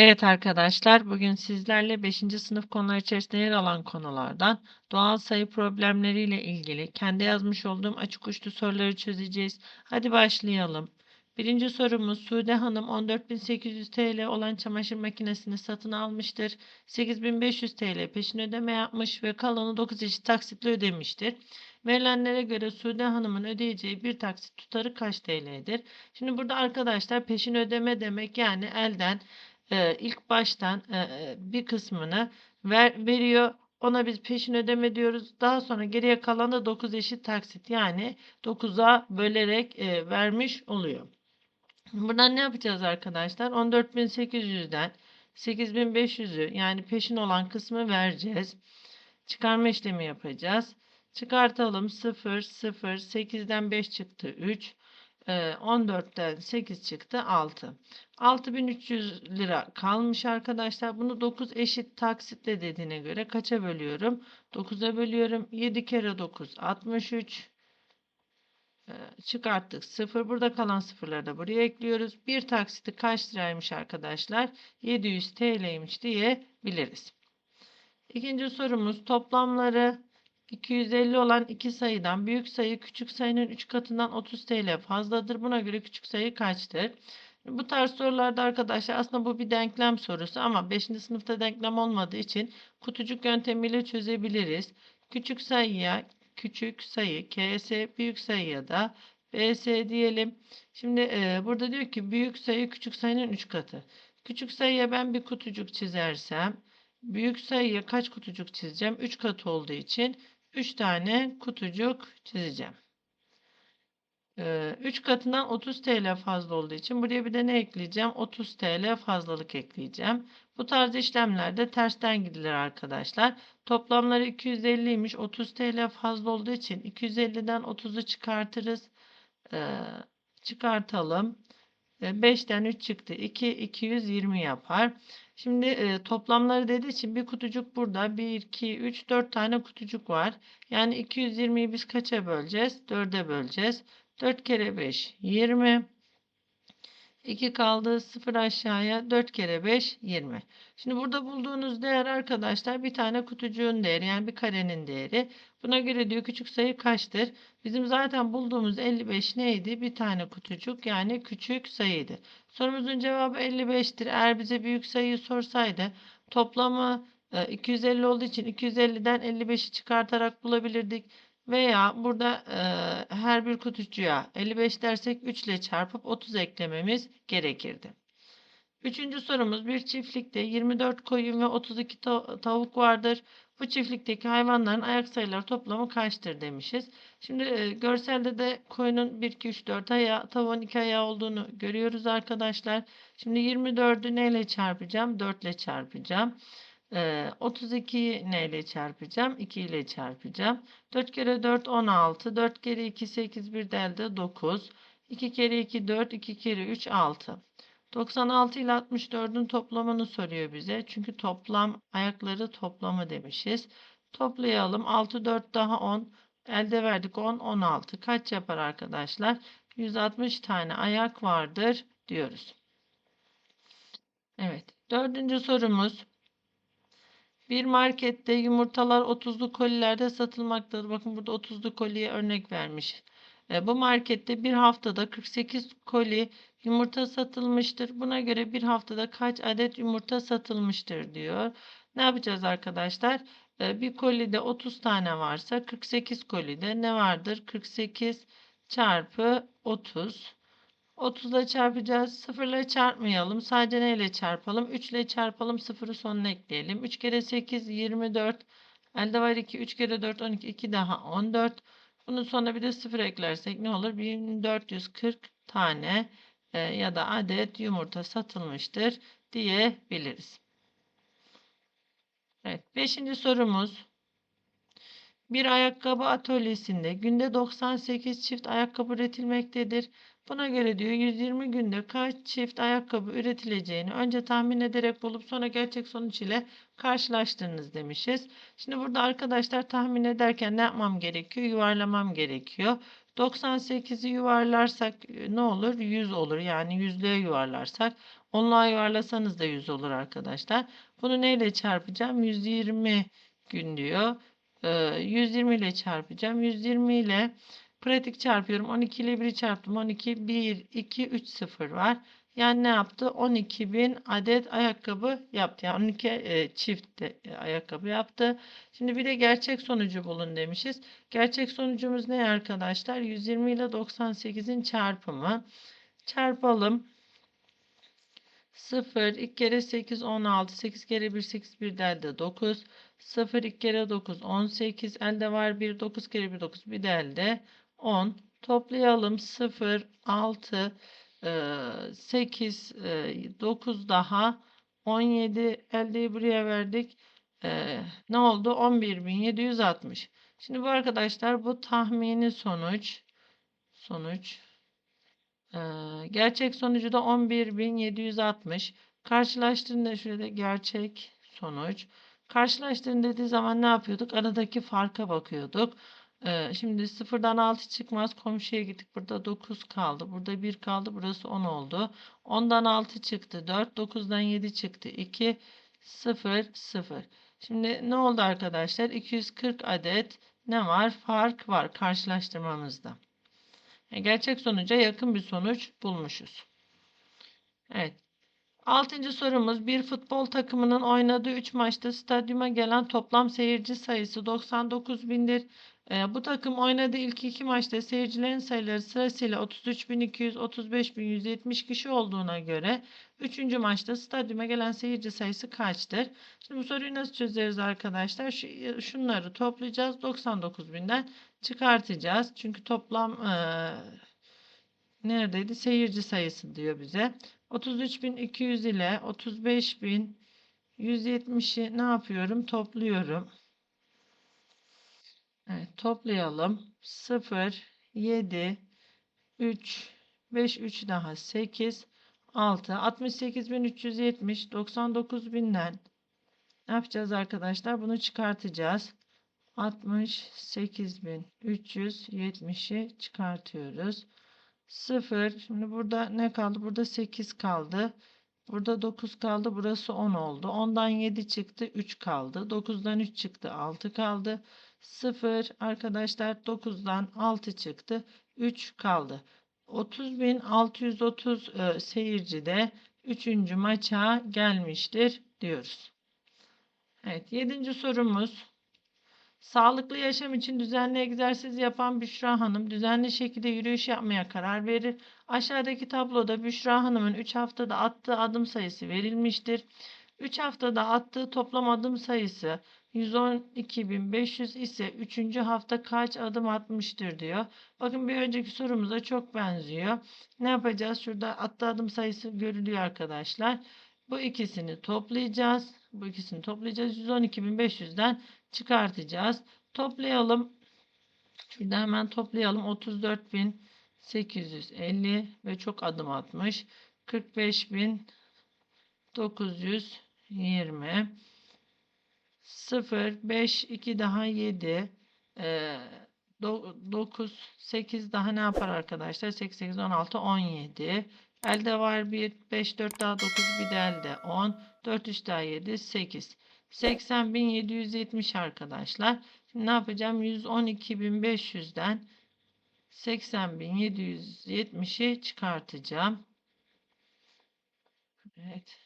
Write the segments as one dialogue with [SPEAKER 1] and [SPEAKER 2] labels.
[SPEAKER 1] Evet arkadaşlar, bugün sizlerle 5. sınıf konular içerisinde yer alan konulardan doğal sayı problemleriyle ilgili kendi yazmış olduğum açık uçlu soruları çözeceğiz. Hadi başlayalım. Birinci sorumuz Sude Hanım 14.800 TL olan çamaşır makinesini satın almıştır. 8.500 TL peşin ödeme yapmış ve kalanı 9 eşit taksitle ödemiştir. Verilenlere göre Sude Hanım'ın ödeyeceği bir taksit tutarı kaç TL'dir? Şimdi burada arkadaşlar peşin ödeme demek yani elden e, ilk baştan e, e, bir kısmını ver, veriyor. Ona biz peşin ödeme diyoruz. Daha sonra geriye kalan da 9 eşit taksit yani 9'a bölerek e, vermiş oluyor. Buradan ne yapacağız arkadaşlar? 14.800'den 8.500'ü yani peşin olan kısmı vereceğiz. Çıkarma işlemi yapacağız. Çıkartalım 0, 0, 8'den 5 çıktı 3. 14'ten 8 çıktı 6. 6300 lira kalmış arkadaşlar. Bunu 9 eşit taksitle dediğine göre kaça bölüyorum? 9'a bölüyorum. 7 kere 9 63. Ee, çıkarttık 0. Burada kalan sıfırları da buraya ekliyoruz. Bir taksiti kaç liraymış arkadaşlar? 700 TL'ymiş diyebiliriz. İkinci sorumuz toplamları 250 olan iki sayıdan büyük sayı küçük sayının 3 katından 30 TL fazladır. Buna göre küçük sayı kaçtır? Bu tarz sorularda arkadaşlar aslında bu bir denklem sorusu ama 5. sınıfta denklem olmadığı için kutucuk yöntemiyle çözebiliriz. Küçük sayıya küçük sayı ks büyük sayıya da bs diyelim. Şimdi e, burada diyor ki büyük sayı küçük sayının 3 katı. Küçük sayıya ben bir kutucuk çizersem büyük sayıya kaç kutucuk çizeceğim? 3 katı olduğu için 3 tane kutucuk çizeceğim. 3 katından 30 TL fazla olduğu için buraya bir de ne ekleyeceğim? 30 TL fazlalık ekleyeceğim. Bu tarz işlemlerde tersten gidilir arkadaşlar. Toplamları 250'ymiş. 30 TL fazla olduğu için 250'den 30'u çıkartırız. Çıkartalım. 5'ten 3 çıktı. 2, 220 yapar. Şimdi e, toplamları dediği için bir kutucuk burada. 1, 2, 3, 4 tane kutucuk var. Yani 220'yi biz kaça böleceğiz? 4'e böleceğiz. 4 kere 5, 20. 2 kaldı 0 aşağıya 4 kere 5 20. Şimdi burada bulduğunuz değer arkadaşlar bir tane kutucuğun değeri yani bir karenin değeri. Buna göre diyor küçük sayı kaçtır? Bizim zaten bulduğumuz 55 neydi? Bir tane kutucuk yani küçük sayıydı. Sorumuzun cevabı 55'tir. Eğer bize büyük sayıyı sorsaydı toplamı 250 olduğu için 250'den 55'i çıkartarak bulabilirdik. Veya burada e, her bir kutucuğa 55 dersek 3 ile çarpıp 30 eklememiz gerekirdi. Üçüncü sorumuz bir çiftlikte 24 koyun ve 32 tavuk vardır. Bu çiftlikteki hayvanların ayak sayıları toplamı kaçtır demişiz. Şimdi e, görselde de koyunun 1, 2, 3, 4 ayağı, tavuğun 2 ayağı olduğunu görüyoruz arkadaşlar. Şimdi 24'ü neyle çarpacağım? 4 ile çarpacağım. Ee, 32'yi neyle çarpacağım? 2 ile çarpacağım. 4 kere 4 16. 4 kere 2 8 bir elde 9. 2 kere 2 4. 2 kere 3 6. 96 ile 64'ün toplamını soruyor bize. Çünkü toplam ayakları toplamı demişiz. Toplayalım. 6 4 daha 10. Elde verdik 10 16. Kaç yapar arkadaşlar? 160 tane ayak vardır diyoruz. Evet. Dördüncü sorumuz. Bir markette yumurtalar 30'lu kolilerde satılmaktadır. Bakın burada 30'lu koliye örnek vermiş. E, bu markette bir haftada 48 koli yumurta satılmıştır. Buna göre bir haftada kaç adet yumurta satılmıştır diyor. Ne yapacağız arkadaşlar? E, bir kolide 30 tane varsa 48 kolide ne vardır? 48 çarpı 30. 30 ile çarpacağız. 0 ile çarpmayalım. Sadece neyle çarpalım? 3 ile çarpalım. 0'ı sonuna ekleyelim. 3 kere 8 24. Elde var 2. 3 kere 4 12. 2 daha 14. Bunun sonuna bir de 0 eklersek ne olur? 1440 tane e, ya da adet yumurta satılmıştır diyebiliriz. Evet. Beşinci sorumuz. Bir ayakkabı atölyesinde günde 98 çift ayakkabı üretilmektedir. Buna göre diyor 120 günde kaç çift ayakkabı üretileceğini önce tahmin ederek bulup sonra gerçek sonuç ile karşılaştırınız demişiz. Şimdi burada arkadaşlar tahmin ederken ne yapmam gerekiyor? Yuvarlamam gerekiyor. 98'i yuvarlarsak e, ne olur? 100 olur. Yani yüzlüğe yuvarlarsak. Onluğa yuvarlasanız da 100 olur arkadaşlar. Bunu neyle çarpacağım? 120 gün diyor. Ee, 120 ile çarpacağım. 120 ile pratik çarpıyorum. 12 ile 1'i çarptım. 12, 1, 2, 3, 0 var. Yani ne yaptı? 12.000 adet ayakkabı yaptı. Yani 12 e, çift de, e, ayakkabı yaptı. Şimdi bir de gerçek sonucu bulun demişiz. Gerçek sonucumuz ne arkadaşlar? 120 ile 98'in çarpımı. Çarpalım. 0, 2 kere 8, 16, 8 kere 1, 8, 1 elde 9. 0, 2 kere 9, 18, elde var 1, 9 kere 1, 9, bir de elde 10. Toplayalım 0, 6, 8, 9 daha 17 eldeyi buraya verdik. Eee, ne oldu? 11.760. Şimdi bu arkadaşlar bu tahmini sonuç sonuç eee, gerçek sonucu da 11.760. Karşılaştırın şöyle gerçek sonuç. Karşılaştırın dediği zaman ne yapıyorduk? Aradaki farka bakıyorduk. Ee, şimdi sıfırdan 6 çıkmaz. Komşuya gittik. Burada 9 kaldı. Burada 1 kaldı. Burası 10 oldu. 10'dan 6 çıktı. 4. 9'dan 7 çıktı. 2, 0, 0. Şimdi ne oldu arkadaşlar? 240 adet ne var? Fark var karşılaştırmamızda. Yani gerçek sonuca yakın bir sonuç bulmuşuz. Evet. Altıncı sorumuz bir futbol takımının oynadığı 3 maçta stadyuma gelen toplam seyirci sayısı 99 bindir. Ee, bu takım oynadığı ilk iki maçta seyircilerin sayıları sırasıyla 33.200, 35.170 kişi olduğuna göre 3. maçta stadyuma gelen seyirci sayısı kaçtır? Şimdi bu soruyu nasıl çözeriz arkadaşlar? Şu, şunları toplayacağız. 99.000'den çıkartacağız. Çünkü toplam e, neredeydi? Seyirci sayısı diyor bize. 33.200 ile 35.170'i ne yapıyorum? Topluyorum. Evet, toplayalım. 0, 7, 3, 5, 3 daha 8, 6, 68.370, 99.000'den ne yapacağız arkadaşlar? Bunu çıkartacağız. 68.370'i çıkartıyoruz. 0. Şimdi burada ne kaldı? Burada 8 kaldı. Burada 9 kaldı. Burası 10 oldu. 10'dan 7 çıktı. 3 kaldı. 9'dan 3 çıktı. 6 kaldı. 0 arkadaşlar 9'dan 6 çıktı. 3 kaldı. 30.630 e, seyirci de 3. maça gelmiştir diyoruz. Evet 7. sorumuz. Sağlıklı yaşam için düzenli egzersiz yapan Büşra Hanım düzenli şekilde yürüyüş yapmaya karar verir. Aşağıdaki tabloda Büşra Hanım'ın 3 haftada attığı adım sayısı verilmiştir. 3 haftada attığı toplam adım sayısı 112.500 ise 3. hafta kaç adım atmıştır diyor. Bakın bir önceki sorumuza çok benziyor. Ne yapacağız? Şurada attığı adım sayısı görülüyor arkadaşlar. Bu ikisini toplayacağız. Bu ikisini toplayacağız. 112.500'den çıkartacağız. Toplayalım. Şurada hemen toplayalım. 34.850 ve çok adım atmış. 45.920 0 5 2 daha 7 e, 9 8 daha ne yapar arkadaşlar? 8 8 16 17 Elde var 1 5 4 daha 9 bir de elde 10 4 3 daha 7 8 80.770 arkadaşlar. Şimdi ne yapacağım? 112.500'den 80.770'i çıkartacağım. Evet.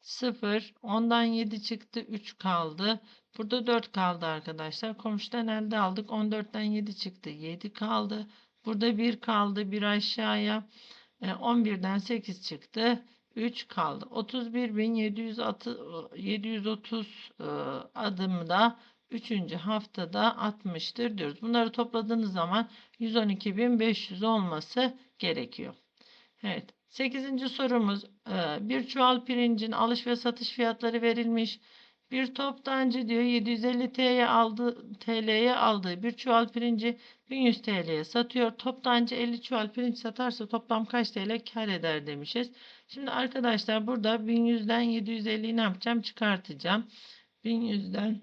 [SPEAKER 1] 0. 10'dan 7 çıktı. 3 kaldı. Burada 4 kaldı arkadaşlar. Komşudan elde aldık. 14'ten 7 çıktı. 7 kaldı. Burada 1 kaldı. 1 aşağıya. 11'den e, 8 çıktı. 3 kaldı. 31.730 e, adımda 3. haftada atmıştır diyoruz. Bunları topladığınız zaman 112.500 olması gerekiyor. Evet. 8. sorumuz e, bir çuval pirincin alış ve satış fiyatları verilmiş. Bir toptancı diyor 750 TL'ye aldı, TL'ye aldığı bir çuval pirinci 1100 TL'ye satıyor. Toptancı 50 çuval pirinç satarsa toplam kaç TL kar eder demişiz. Şimdi arkadaşlar burada 1100'den 750'yi ne yapacağım? Çıkartacağım. 1100'den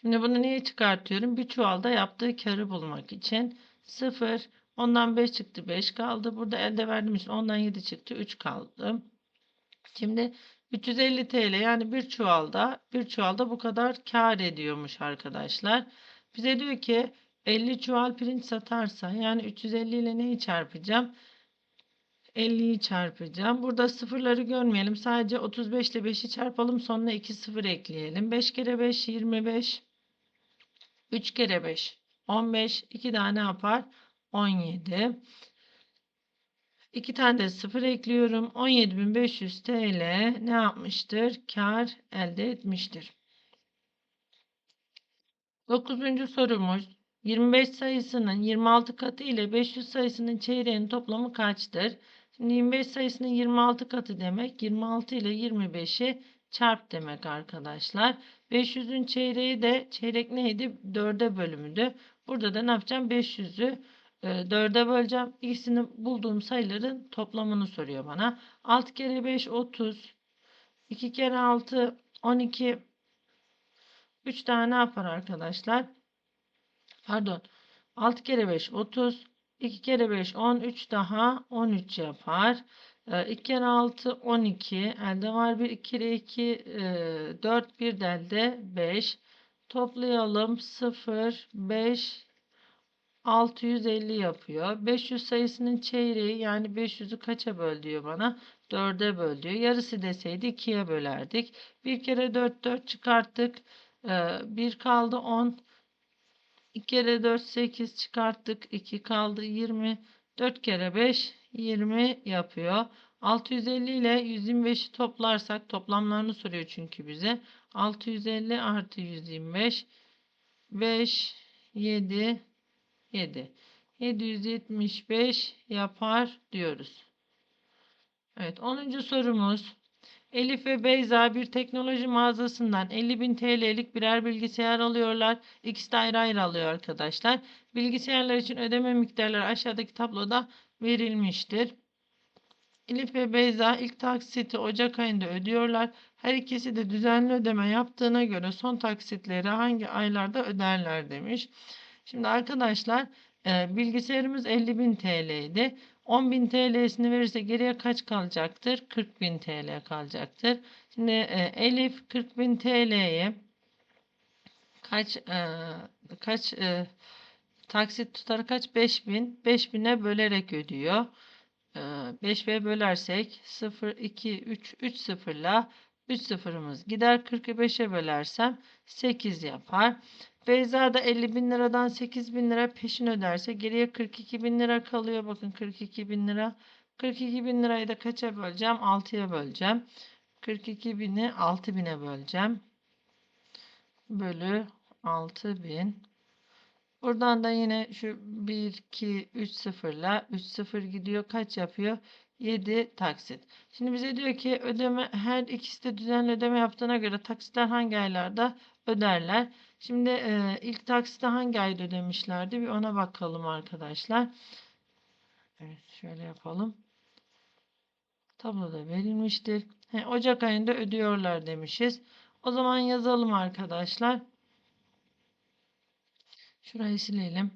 [SPEAKER 1] Şimdi bunu niye çıkartıyorum? Bir çuvalda yaptığı karı bulmak için. 0, ondan 5 çıktı 5 kaldı. Burada elde verdiğim için ondan 7 çıktı 3 kaldı. Şimdi 350 TL yani bir çuvalda bir çuvalda bu kadar kar ediyormuş arkadaşlar. Bize diyor ki 50 çuval pirinç satarsa yani 350 ile neyi çarpacağım? 50'yi çarpacağım. Burada sıfırları görmeyelim. Sadece 35 ile 5'i çarpalım. Sonuna 2 sıfır ekleyelim. 5 kere 5 25. 3 kere 5 15. 2 daha ne yapar? 17. 2 tane de sıfır ekliyorum. 17.500 TL ne yapmıştır? Kar elde etmiştir. 9. sorumuz 25 sayısının 26 katı ile 500 sayısının çeyreğinin toplamı kaçtır? Şimdi 25 sayısının 26 katı demek 26 ile 25'i çarp demek arkadaşlar. 500'ün çeyreği de çeyrek neydi? 4'e bölümüydü. Burada da ne yapacağım? 500'ü 4'e böleceğim. İkisini bulduğum sayıların toplamını soruyor bana. 6 kere 5 30. 2 kere 6 12. 3 tane ne yapar arkadaşlar? Pardon. 6 kere 5 30. 2 kere 5 13 daha 13 yapar. 2 kere 6 12. Elde var 1. 2 kere 2 4 bir de elde 5. Toplayalım 0 5 650 yapıyor. 500 sayısının çeyreği yani 500'ü kaça böl diyor bana? 4'e böl diyor. Yarısı deseydi 2'ye bölerdik. 1 kere 4 4 çıkarttık. 1 kaldı 10. 2 kere 4 8 çıkarttık. 2 kaldı 20. 4 kere 5 20 yapıyor. 650 ile 125'i toplarsak toplamlarını soruyor çünkü bize. 650 artı 125 5 7 7 775 yapar diyoruz. Evet 10. sorumuz. Elif ve Beyza bir teknoloji mağazasından 50.000 TL'lik birer bilgisayar alıyorlar. İkisi de ayrı ayrı alıyor arkadaşlar. Bilgisayarlar için ödeme miktarları aşağıdaki tabloda verilmiştir. Elif ve Beyza ilk taksiti Ocak ayında ödüyorlar. Her ikisi de düzenli ödeme yaptığına göre son taksitleri hangi aylarda öderler demiş. Şimdi arkadaşlar e, bilgisayarımız 50.000 TL idi. 10.000 TL'sini verirse geriye kaç kalacaktır? 40.000 TL kalacaktır. Şimdi e, Elif 40.000 TL'ye kaç e, kaç e, taksit tutarı kaç? 5.000. 5.000'e bölerek ödüyor. E, 5'e bölersek 0, 2, 3, 3 sıfırla 3 sıfırımız gider. 45'e bölersem 8 yapar. Beyza da 50 bin liradan 8 bin lira peşin öderse geriye 42 bin lira kalıyor. Bakın 42 bin lira. 42 bin lirayı da kaça böleceğim? 6'ya böleceğim. 42 bini 6 bine böleceğim. Bölü 6 bin. Buradan da yine şu 1, 2, 3 sıfırla 3 sıfır gidiyor. Kaç yapıyor? 7 taksit. Şimdi bize diyor ki ödeme her ikisi de düzenli ödeme yaptığına göre taksitler hangi aylarda öderler? Şimdi e, ilk taksite hangi ayda ödemişlerdi? Bir ona bakalım arkadaşlar. Evet şöyle yapalım. Tabloda verilmiştir. He, Ocak ayında ödüyorlar demişiz. O zaman yazalım arkadaşlar. Şurayı silelim.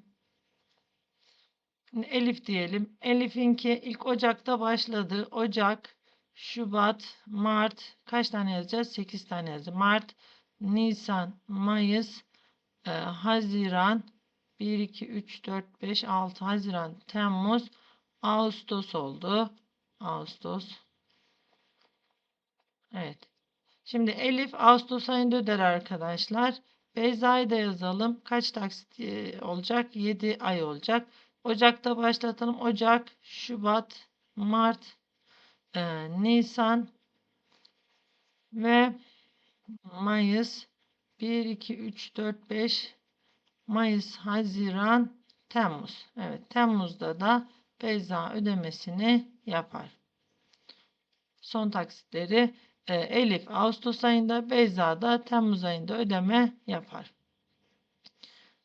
[SPEAKER 1] Şimdi Elif diyelim. Elif'inki ilk Ocak'ta başladı. Ocak, Şubat, Mart. Kaç tane yazacağız? 8 tane yazacağız. Mart, Nisan, Mayıs, e, Haziran, 1, 2, 3, 4, 5, 6, Haziran, Temmuz, Ağustos oldu. Ağustos. Evet. Şimdi Elif Ağustos ayında öder arkadaşlar. Beyza'yı da yazalım. Kaç taksit e, olacak? 7 ay olacak. Ocak'ta başlatalım. Ocak, Şubat, Mart, e, Nisan ve Mayıs 1, 2, 3, 4, 5 Mayıs, Haziran, Temmuz. Evet Temmuz'da da Beyza ödemesini yapar. Son taksitleri e, Elif Ağustos ayında Beyza da Temmuz ayında ödeme yapar.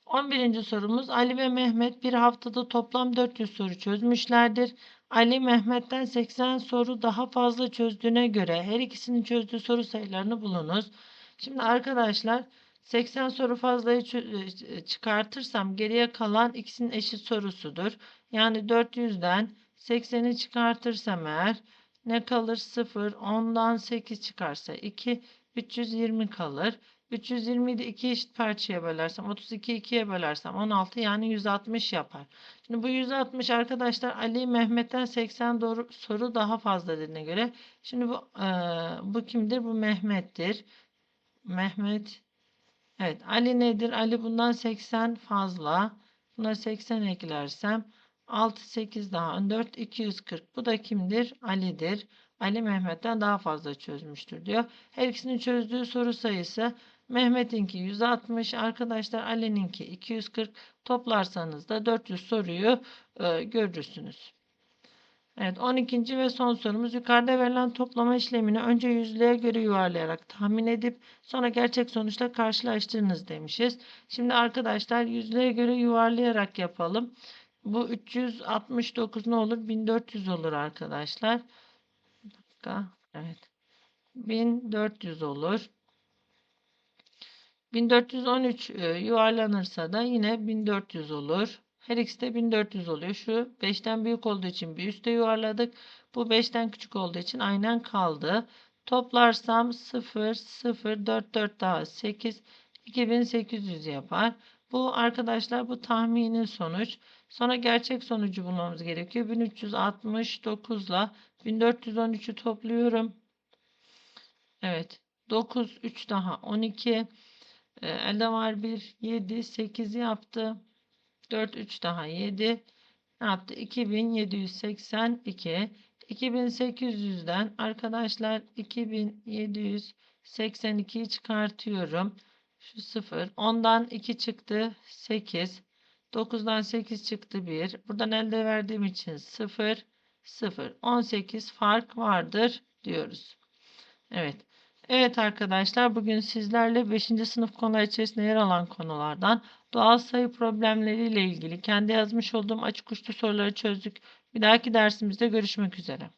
[SPEAKER 1] 11. sorumuz Ali ve Mehmet bir haftada toplam 400 soru çözmüşlerdir. Ali Mehmet'ten 80 soru daha fazla çözdüğüne göre her ikisinin çözdüğü soru sayılarını bulunuz. Şimdi arkadaşlar 80 soru fazlayı çö- e, çıkartırsam geriye kalan ikisinin eşit sorusudur. Yani 400'den 80'i çıkartırsam eğer ne kalır? 0. 10'dan 8 çıkarsa 2. 320 kalır. 320'yi de iki eşit parçaya bölersem 32 ikiye bölersem 16 yani 160 yapar. Şimdi bu 160 arkadaşlar Ali Mehmet'ten 80 doğru soru daha fazla dediğine göre şimdi bu eee, bu kimdir? Bu Mehmet'tir. Mehmet Evet Ali nedir? Ali bundan 80 fazla. Buna 80 eklersem 6 8 daha 14 240. Bu da kimdir? Ali'dir. Ali Mehmet'ten daha fazla çözmüştür diyor. Her ikisinin çözdüğü soru sayısı Mehmet'inki 160 arkadaşlar Ali'ninki 240 toplarsanız da 400 soruyu e, görürsünüz. Evet 12. ve son sorumuz yukarıda verilen toplama işlemini önce yüzlüğe göre yuvarlayarak tahmin edip sonra gerçek sonuçla karşılaştırınız demişiz. Şimdi arkadaşlar yüzlüğe göre yuvarlayarak yapalım. Bu 369 ne olur? 1400 olur arkadaşlar. Bir dakika. Evet. 1400 olur. 1413 e, yuvarlanırsa da yine 1400 olur. Her ikisi de 1400 oluyor. Şu 5'ten büyük olduğu için bir üste yuvarladık. Bu 5'ten küçük olduğu için aynen kaldı. Toplarsam 0, 0, 4, 4 daha 8, 2800 yapar. Bu arkadaşlar bu tahmini sonuç. Sonra gerçek sonucu bulmamız gerekiyor. 1369 ile 1413'ü topluyorum. Evet. 9, 3 daha 12. Elde var 1, 7, 8 yaptı. 4, 3 daha 7. Ne yaptı? 2782. 2800'den arkadaşlar 2782'yi çıkartıyorum. Şu 0. 10'dan 2 çıktı. 8. 9'dan 8 çıktı 1. Buradan elde verdiğim için 0. 0. 18 fark vardır diyoruz. Evet. Evet arkadaşlar bugün sizlerle 5. sınıf konular içerisinde yer alan konulardan doğal sayı problemleriyle ilgili kendi yazmış olduğum açık uçlu soruları çözdük. Bir dahaki dersimizde görüşmek üzere.